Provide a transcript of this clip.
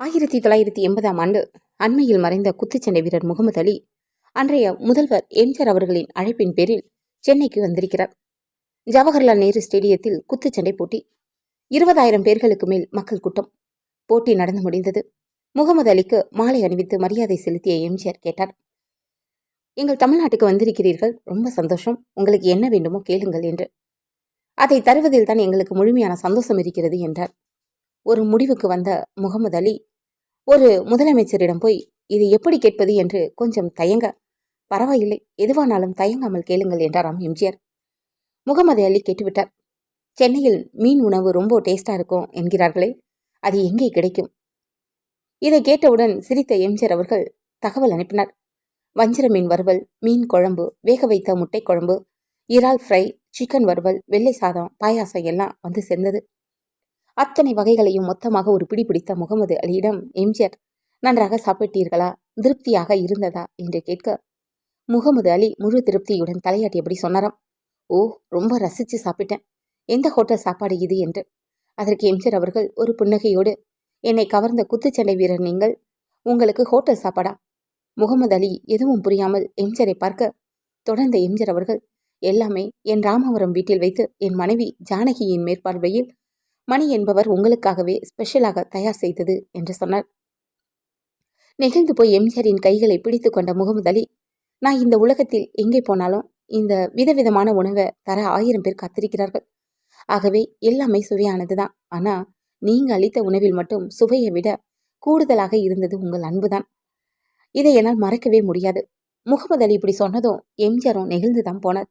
ஆயிரத்தி தொள்ளாயிரத்தி எண்பதாம் ஆண்டு அண்மையில் மறைந்த குத்துச்சண்டை வீரர் முகமது அலி அன்றைய முதல்வர் எம்ஜிஆர் அவர்களின் அழைப்பின் பேரில் சென்னைக்கு வந்திருக்கிறார். ஜவஹர்லால் நேரு ஸ்டேடியத்தில் குத்துச்சண்டை போட்டி. இருபதாயிரம் பேர்களுக்கு மேல் மக்கள் கூட்டம். போட்டி நடந்து முடிந்தது. முகமது அலிக்கு மாலை அணிவித்து மரியாதை செலுத்திய எம்ஜிஆர் கேட்டார். எங்கள் தமிழ்நாட்டுக்கு வந்திருக்கிறீர்கள். ரொம்ப சந்தோஷம். உங்களுக்கு என்ன வேண்டுமோ கேளுங்கள் என்று. அதை தருவதில் தான் எங்களுக்கு முழுமையான சந்தோஷம் இருக்கிறது என்றார். ஒரு முடிவுக்கு வந்த முகமது அலி ஒரு முதலமைச்சரிடம் போய் இது எப்படி கேட்பது என்று கொஞ்சம் தயங்க. பரவாயில்லை எதுவானாலும் தயங்காமல் கேளுங்கள் என்றாராம் எம்ஜிஆர். முகமது அலி கேட்டுவிட்டார். சென்னையில் மீன் உணவு ரொம்ப டேஸ்டாக இருக்கும் என்கிறார்களே அது எங்கே கிடைக்கும்? இதை கேட்டவுடன் சிரித்த எம்ஜிஆர் அவர்கள் தகவல் அனுப்பினார். வஞ்சிர மீன் வறுவல் மீன் குழம்பு வேக வைத்த முட்டை குழம்பு இறால் ஃப்ரை சிக்கன் வறுவல் வெள்ளை சாதம் பாயாசம் எல்லாம் வந்து சேர்ந்தது. அத்தனை வகைகளையும் மொத்தமாக ஒரு பிடி பிடித்த முகமது அலியிடம் எம்ஜிஆர் நன்றாக சாப்பிட்டீர்களா? திருப்தியாக இருந்ததா? என்று கேட்க முகமது அலி முழு திருப்தியுடன் தலையாட்டியபடி சொன்னாராம் ஓ ரொம்ப ரசிச்சு சாப்பிட்டேன். எந்த ஹோட்டல் சாப்பாடு இது? என்று. அதற்கு எம்ஜிஆர் அவர்கள் ஒரு புன்னகையோடு என்னை கவர்ந்த குத்துச்சண்டை வீரர் நீங்கள்? உங்களுக்கு ஹோட்டல் சாப்பாடா? முகமது அலி எதுவும் புரியாமல் எம்ஜரை பார்க்க தொடர்ந்த எம்ஜர் அவர்கள் எல்லாமே என் ராமவரம் வீட்டில் வைத்து என் மனைவி ஜானகியின் மேற்பார்வையில் மணி என்பவர் உங்களுக்காகவே ஸ்பெஷலாக தயார் செய்தது என்று சொன்னார். நெகிழ்ந்து போய் எம்ஜிஆரின் கைகளை பிடித்து கொண்ட முகமது அலி நான் இந்த உலகத்தில் எங்கே போனாலும் இந்த விதவிதமான உணவை தர ஆயிரம் பேர் காத்திருக்கிறார்கள். ஆகவே எல்லாமே சுவையானதுதான். ஆனால் நீங்கள் அளித்த உணவில் மட்டும் சுவையை விட கூடுதலாக இருந்தது உங்கள் அன்புதான். இதை என்னால் மறக்கவே முடியாது. முகமது அலி இப்படி சொன்னதும் எம்ஜிஆரும் நெகிழ்ந்துதான் போனார்.